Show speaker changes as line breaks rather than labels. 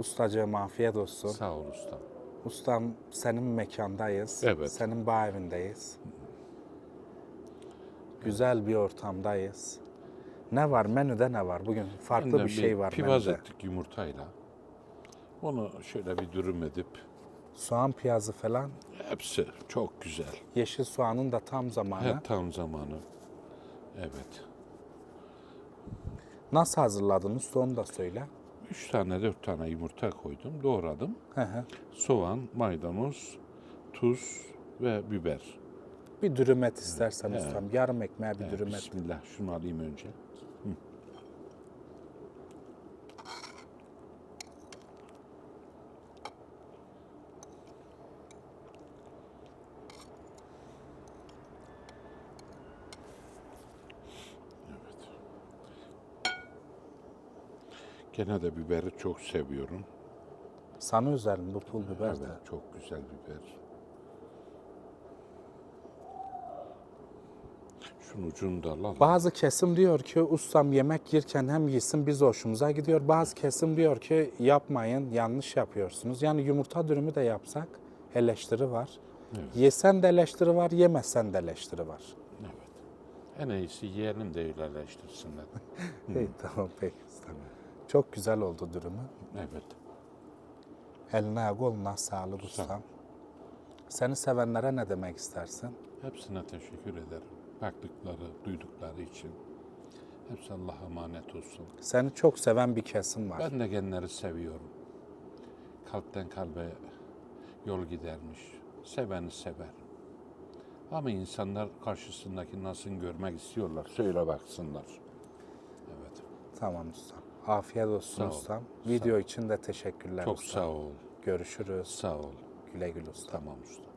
Ustacığım afiyet olsun.
Sağ ol ustam.
Ustam senin mekandayız.
Evet.
Senin bağ evindeyiz. Güzel bir ortamdayız. Ne var menüde ne var? Bugün farklı
Benden
bir şey var
Pivaz
menüde.
ettik yumurtayla. Onu şöyle bir dürüm edip
Soğan piyazı falan.
hepsi çok güzel.
Yeşil soğanın da tam zamanı.
Her tam zamanı. Evet.
Nasıl hazırladın usta onu da söyle.
Üç tane dört tane yumurta koydum. Doğradım.
Hı hı.
Soğan, maydanoz, tuz ve biber.
Bir dürüm et istersen ustam. Yarım ekmeğe bir
Evet,
dürüm et.
Bismillah. Şunu alayım önce. Hı. Gene de biberi çok seviyorum.
Sana özel mi bu pul biber de?
Evet, çok güzel biber. Şunun ucunu da alalım.
Bazı kesim diyor ki ustam yemek yerken hem yesin biz hoşumuza gidiyor. Bazı kesim diyor ki yapmayın yanlış yapıyorsunuz. Yani yumurta dürümü de yapsak eleştiri var. Yesen de eleştiri var, yemesen de eleştiri var.
Evet. En iyisi yiyelim de öyle eleştirsinler.
İyi tamam peki ustam. Çok güzel oldu dürümü.
evet.
Eline koluna sağlık ustam. Seni sevenlere ne demek istersin?
Hepsine teşekkür ederim. Baktıkları, duydukları için. Hepsi Allah'a emanet olsun.
Seni çok seven bir kesim var.
Ben de genleri seviyorum. Kalpten kalbe yol gidermiş. Seveni sever. Ama insanlar karşısındaki nasıl görmek istiyorlar. Söyle baksınlar. Evet.
Tamam ustam. Afiyet olsun
Sağ ol.
ustam. Video için de teşekkürler
Çok
ustam.
sağ ol.
Görüşürüz.
Sağ ol.
Güle güle ustam.
Tamam usta.